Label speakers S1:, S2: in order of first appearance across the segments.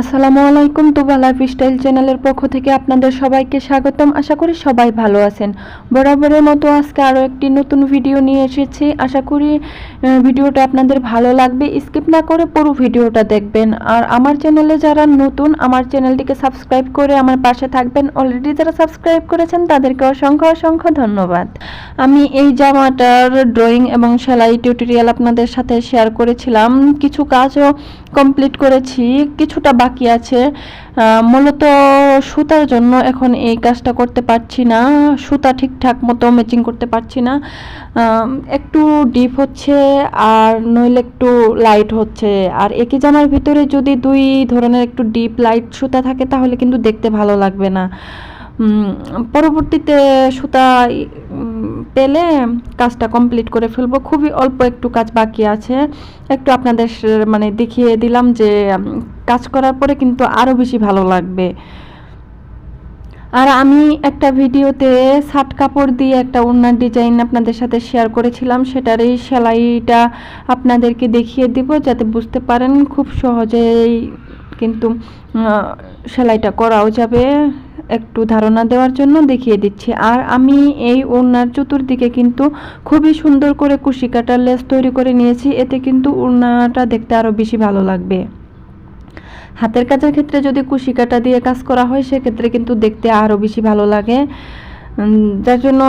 S1: আসসালামু আলাইকুম তুবা life style চ্যানেলের পক্ষ থেকে আপনাদের সবাইকে স্বাগতম। আশা করি সবাই ভালো আছেন। বরাবরের মতো আজকে আরও একটি নতুন ভিডিও নিয়ে এসেছি। আশা করি ভিডিওটা আপনাদের ভালো লাগবে। স্কিপ না করে পুরো ভিডিওটা দেখবেন। আর আমার চ্যানেলে যারা নতুন, আমার চ্যানেলটিকে সাবস্ক্রাইব করে আমার পাশে থাকবেন। অলরেডি যারা সাবস্ক্রাইব করেছেন, তাদেরকে অসংখ্য অসংখ্য ধন্যবাদ। আমি এই জামাটার ড্রয়িং এবং সেলাই টিউটোরিয়াল আপনাদের সাথে শেয়ার করেছিলাম। কিছু কাজও কমপ্লিট করেছি। কিছুটা বাকি আছে। মূলত সুতার জন্য এখন এই কাজটা করতে পারছি না। সুতা ঠিকঠাক মতো ম্যাচিং করতে পারছি না। একটু ডিপ হচ্ছে আর নইলে একটু লাইট হচ্ছে। আর একই জামার ভিতরে যদি দুই ধরনের একটু ডিপ লাইট সুতা থাকে তাহলে কিন্তু দেখতে ভালো লাগবে না। পরবর্তীতে সুতা পেলে কাজটা কমপ্লিট করে ফেলব। খুবই অল্প একটু কাজ বাকি আছে। একটু আপনাদের মানে দেখিয়ে দিলাম যে কাজ করার পরে কিন্তু আরও বেশি ভালো লাগবে। আর আমি একটা ভিডিওতে শার্ট কাপড় দিয়ে একটা ওড়নার ডিজাইন আপনাদের সাথে শেয়ার করেছিলাম। সেটারই সেলাইটা আপনাদেরকে দেখিয়ে দিব যাতে বুঝতে পারেন খুব সহজেই কিন্তু সেলাইটা করাও যাবে। একটু ধারণা দেওয়ার জন্য দেখিয়ে দিচ্ছি। আর আমি এই ওড়নার চতুর্দিকে কিন্তু খুবই সুন্দর করে কুশি কাটার লেস তৈরি করে নিয়েছি। এতে কিন্তু ওড়নাটা দেখতে আরও বেশি ভালো লাগবে। হাতের কাজের ক্ষেত্রে যদি কুশি কাটা দিয়ে কাজ করা হয়, সেক্ষেত্রে কিন্তু দেখতে আরও বেশি ভালো লাগে। যার জন্য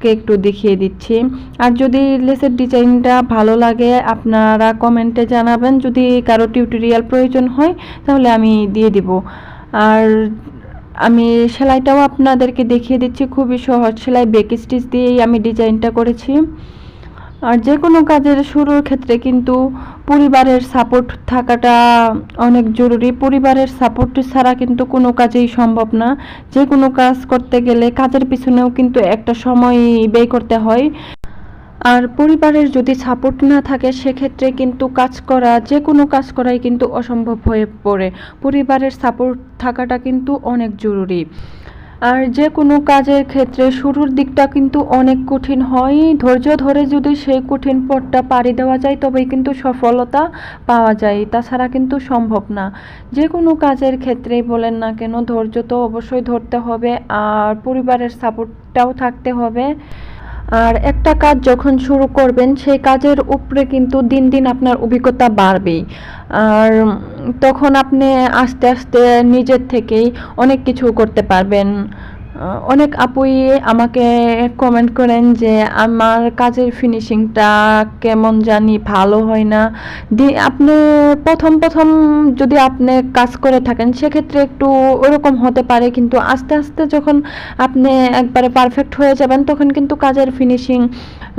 S1: আপনাদেরকে একটু দেখিয়ে দিচ্ছি। আর যদি লেসের ডিজাইনটা ভালো লাগে, আপনারা কমেন্টে জানাবেন। যদি কারও টিউটোরিয়াল প্রয়োজন হয়, তাহলে আমি দিয়ে দিব। আর আমি সেলাইটাও আপনাদেরকে দেখিয়ে দিচ্ছি। খুবই সহজ সেলাই বেক স্টিচ দিয়েই আমি ডিজাইনটা করেছি। আর যে কোনো কাজের শুরুর ক্ষেত্রে কিন্তু পরিবারের সাপোর্ট থাকাটা অনেক জরুরি। পরিবারের সাপোর্ট ছাড়া কিন্তু কোনো কাজেই সম্ভব না। যে কোনো কাজ করতে গেলে কাজের পিছনেও কিন্তু একটা সময় ব্যয় করতে হয়। আর পরিবারের যদি সাপোর্ট না থাকে, সেক্ষেত্রে কিন্তু কাজ করা, যে কোনো কাজ করাই কিন্তু অসম্ভব হয়ে পড়ে। পরিবারের সাপোর্ট থাকাটা কিন্তু অনেক জরুরি। আর যে কোনো কাজের ক্ষেত্রে শুরুর দিকটা কিন্তু অনেক কঠিন হয়। ধৈর্য ধরে যদি সেই কঠিন পথটা পাড়ি দেওয়া যায়, তবেই কিন্তু সফলতা পাওয়া যায়। তাছাড়া কিন্তু সম্ভব না। যে কোনো কাজের ক্ষেত্রেই বলেন না কেন, ধৈর্য তো অবশ্যই ধরতে হবে আর পরিবারের সাপোর্টটাও থাকতে হবে। আর একটা কাজ যখন শুরু করবেন, সেই কাজের উপরে কিন্তু দিন দিন আপনার অভিজ্ঞতা বাড়বেই। আর তখন আপনি আস্তে আস্তে নিজের থেকেই অনেক কিছু করতে পারবেন। অনেক আপুই আমাকে কমেন্ট করেন যে, আমার কাজের ফিনিশিংটা কেমন জানি ভালো হয় না। আপনি প্রথম প্রথম যদি আপনি কাজ করে থাকেন, সেক্ষেত্রে একটু ওরকম হতে পারে। কিন্তু আস্তে আস্তে যখন আপনি একবারে পারফেক্ট হয়ে যাবেন, তখন কিন্তু কাজের ফিনিশিং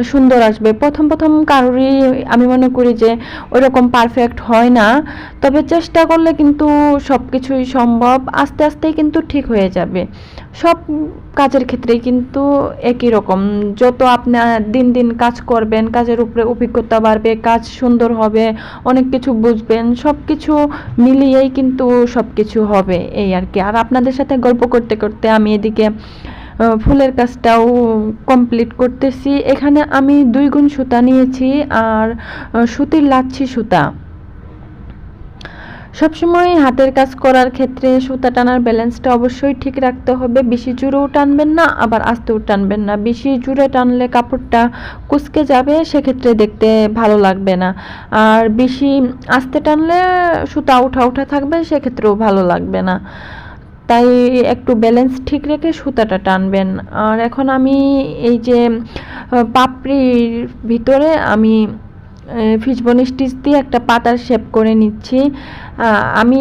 S1: সুন্দর আসবে। প্রথম প্রথম কারোরই আমি মনে করি যে ওইরকম পারফেক্ট হয় না। তবে চেষ্টা করলে কিন্তু সব কিছুই সম্ভব। আস্তে, আস্তেই কিন্তু ঠিক হয়ে যাবে। সব কাজের ক্ষেত্রেই কিন্তু একই রকম। যত আপনি দিন দিন কাজ করবেন, কাজের উপরে অভিজ্ঞতা বাড়বে, কাজ সুন্দর হবে, অনেক কিছু বুঝবেন সব কিছু মিলিয়েই কিন্তু সব কিছু হবে এই আর কি। আর আপনাদের সাথে গল্প করতে করতে আমি এদিকে ফুলের কাজটাও কমপ্লিট করতেছি। এখানে আমি দুই গুণ সুতা নিয়েছি, আর সুতির লাচ্ছি সুতা। সবসময় হাতের কাজ করার ক্ষেত্রে সুতা টানার ব্যালেন্সটা অবশ্যই ঠিক রাখতে হবে। বেশি জোরেও টানবেন না, আবার আস্তেও টানবেন না। বেশি জোরে টানলে কাপড়টা কুচকে যাবে, সেক্ষেত্রে দেখতে ভালো লাগবে না। আর বেশি আস্তে টানলে সুতা উঠা উঠা থাকবে, সেক্ষেত্রেও ভালো লাগবে না। তাই একটু ব্যালেন্স ঠিক রেখে সুতাটা টানবেন। আর এখন আমি এই যে পাপড়ির ভিতরে আমি ফিসবনি স্টিচ দিয়ে একটা পাতার শেপ করে নিচ্ছি। আমি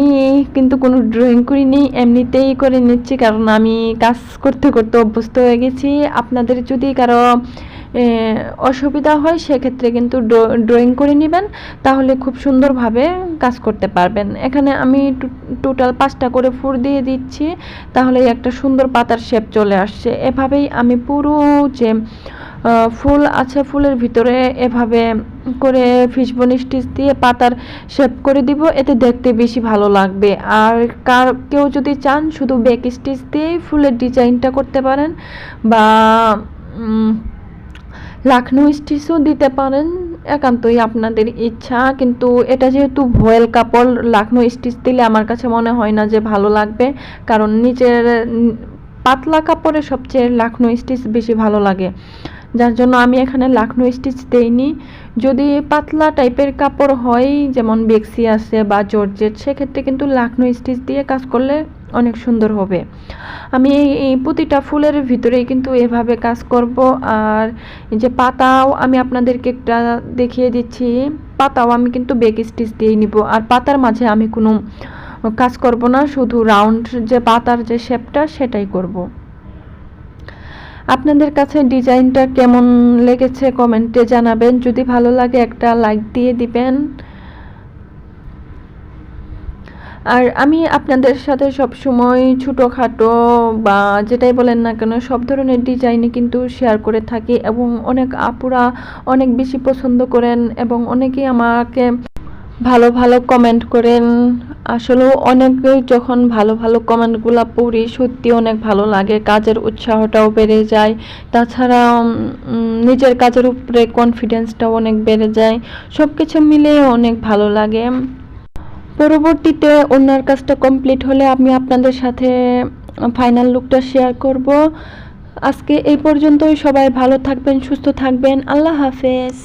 S1: কিন্তু কোনো ড্রয়িং করিনি, এমনিতেই করে নিচ্ছি কারণ আমি কাজ করতে করতে অভ্যস্ত হয়ে গেছি। আপনাদের যদি কারও অসুবিধা হয় সেক্ষেত্রে কিন্তু ড্রয়িং করে নেবেন, তাহলে খুব সুন্দরভাবে কাজ করতে পারবেন। এখানে আমি টোটাল পাঁচটা করে ফুল দিয়ে দিচ্ছি তাহলে একটা সুন্দর পাতার শেপ চলে আসছে। এভাবেই আমি পুরো যে ফুল আছে ফুলের ভিতরে, এভাবে করে ফিসবনি স্টিচ দিয়ে পাতার শেপ করে দিব, এতে দেখতে বেশি ভালো লাগবে। আর কার, কেউ যদি চান শুধু বেক স্টিচ দিয়েই ফুলের ডিজাইনটা করতে পারেন বা লাখনৌ স্টিচও দিতে পারেন, একান্তই আপনাদের ইচ্ছা। কিন্তু এটা যেহেতু ভয়েল কাপড়, লাখনৌ স্টিচ দিলে আমার কাছে মনে হয় না যে ভালো লাগবে। কারণ নিচের পাতলা কাপড়ে সবচেয়ে লাখনৌ স্টিচ বেশি ভালো লাগে। যার জন্য আমি এখানে লাখনো স্টিচ দেইনি। যদি পাতলা টাইপের কাপড় হয় যেমন বেক্সি আছে বা জর্জেট, সেক্ষেত্রে কিন্তু লাখনো স্টিচ দিয়ে কাজ করলে অনেক সুন্দর হবে। আমি এই প্রতিটা ফুলের ভিতরেই কিন্তু এভাবে কাজ করব। আর যে পাতাও আমি আপনাদেরকে একটা দেখিয়ে দিচ্ছি। পাতাও আমি কিন্তু বেক স্টিচ দিয়ে নিব। আর পাতার মাঝে আমি কোনো কাজ করব না, শুধু রাউন্ড যে পাতার যে শেপটা সেটাই করব। আপনাদের কাছে ডিজাইনটা কেমন লেগেছে কমেন্টে জানাবেন। যদি ভালো লাগে একটা লাইক দিয়ে দিবেন। আর আমি আপনাদের সাথে সব সময় ছোটোখাটো বা যেটাই বলেন না কেন, সব ধরনের ডিজাইনই কিন্তু শেয়ার করে থাকি এবং অনেক আপুরা অনেক বেশি পছন্দ করেন এবং অনেকেই আমাকে ভালো ভালো কমেন্ট করেন। আসলেও অনেকেই যখন ভালো ভালো কমেন্টগুলো পড়ি সত্যি অনেক ভালো লাগে। কাজের উৎসাহটাও বেড়ে যায়। তাছাড়া নিজের কাজের উপরে কনফিডেন্সটাও অনেক বেড়ে যায়। সব কিছু মিলে অনেক ভালো লাগে। পরবর্তীতে ওনার কাজটা কমপ্লিট হলে আমি আপনাদের সাথে ফাইনাল লুকটা শেয়ার করব। আজকে এই পর্যন্তই। সবাই ভালো থাকবেন, সুস্থ থাকবেন। আল্লাহ হাফেজ।